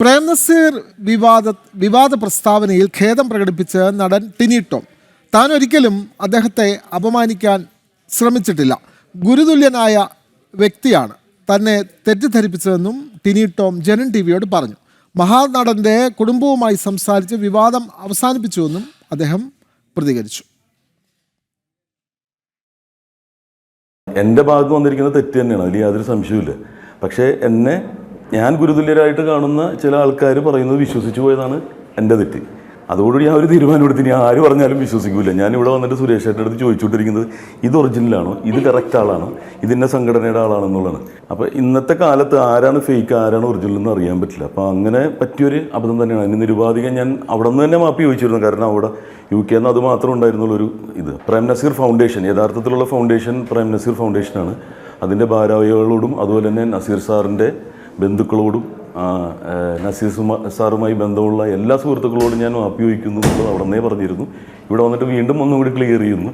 പ്രേം നസീർ വിവാദ വിവാദ പ്രസ്താവനയിൽ ഖേദം പ്രകടിപ്പിച്ച് നടൻ ടിനി ടോം താൻ ഒരിക്കലും അദ്ദേഹത്തെ അപമാനിക്കാൻ ശ്രമിച്ചിട്ടില്ല. ഗുരുതുല്യനായ വ്യക്തിയാണ്. തന്നെ തെറ്റിദ്ധരിപ്പിച്ചതെന്നും ടിനി ടോം ജനൻ ടി വിയോട് പറഞ്ഞു. മഹാനടന്റെ കുടുംബവുമായി സംസാരിച്ച് വിവാദം അവസാനിപ്പിച്ചുവെന്നും അദ്ദേഹം പ്രതികരിച്ചു. എന്റെ ഭാഗത്ത് വന്നിരിക്കുന്ന തെറ്റ് തന്നെയാണ്. അതിൽ യാതൊരു സംശയവുമില്ല. പക്ഷേ എന്നെ ഞാൻ ഗുരുതുല്യരായിട്ട് കാണുന്ന ചില ആൾക്കാർ പറയുന്നത് വിശ്വസിച്ചു പോയതാണ് എന്റെ തെറ്റ്. അതോടുകൂടി ഞാൻ ഒരു തീരുമാനം എടുത്ത് ആര് പറഞ്ഞാലും വിശ്വസിക്കില്ല ഞാൻ ഇവിടെ വന്നിട്ട് സുരേഷ് ഏട്ടന്റെ അടുത്ത് ചോദിച്ചുകൊണ്ടിരിക്കുന്നത് ഇത് ഒറിജിനലാണോ? ഇത് കറക്റ്റ് ആളാണോ? ഇതിന്റെ സംഘടനയുടെ ആളാണെന്നുള്ളതാണ്. അപ്പോൾ ഇന്നത്തെ കാലത്ത് ആരാണ് ഫേക്ക് ആരാണ് ഒറിജിനൽ എന്ന് അറിയാൻ പറ്റില്ല. അപ്പോൾ അങ്ങനെ പറ്റിയൊരു അബദ്ധം തന്നെയാണ്. അതിന് നിരുപാധികം ഞാൻ അവിടെ നിന്ന് തന്നെ മാപ്പി ചോദിച്ചിരുന്നു. കാരണം അവിടെ യു കെ എന്ന് അത് മാത്രം ഉണ്ടായിരുന്നുള്ളൊരു ഇത്. പ്രേം നസീർ ഫൗണ്ടേഷൻ യഥാർത്ഥത്തിലുള്ള ഫൗണ്ടേഷൻ പ്രേം നസീർ ഫൗണ്ടേഷനാണ് അതിന്റെ ഭാരവാഹികളോടും അതുപോലെ തന്നെ നസീർ സാറിന്റെ ബന്ധുക്കളോടും സുമ സാറുമായി ബന്ധമുള്ള എല്ലാ സുഹൃത്തുക്കളോടും ഞാൻ മാപ്പി ചോദിക്കുന്നു എന്നുള്ളത് അവിടെ നിന്നേ പറഞ്ഞിരുന്നു. ഇവിടെ വന്നിട്ട് വീണ്ടും ഒന്നും കൂടി ക്ലിയർ ചെയ്യുന്നു.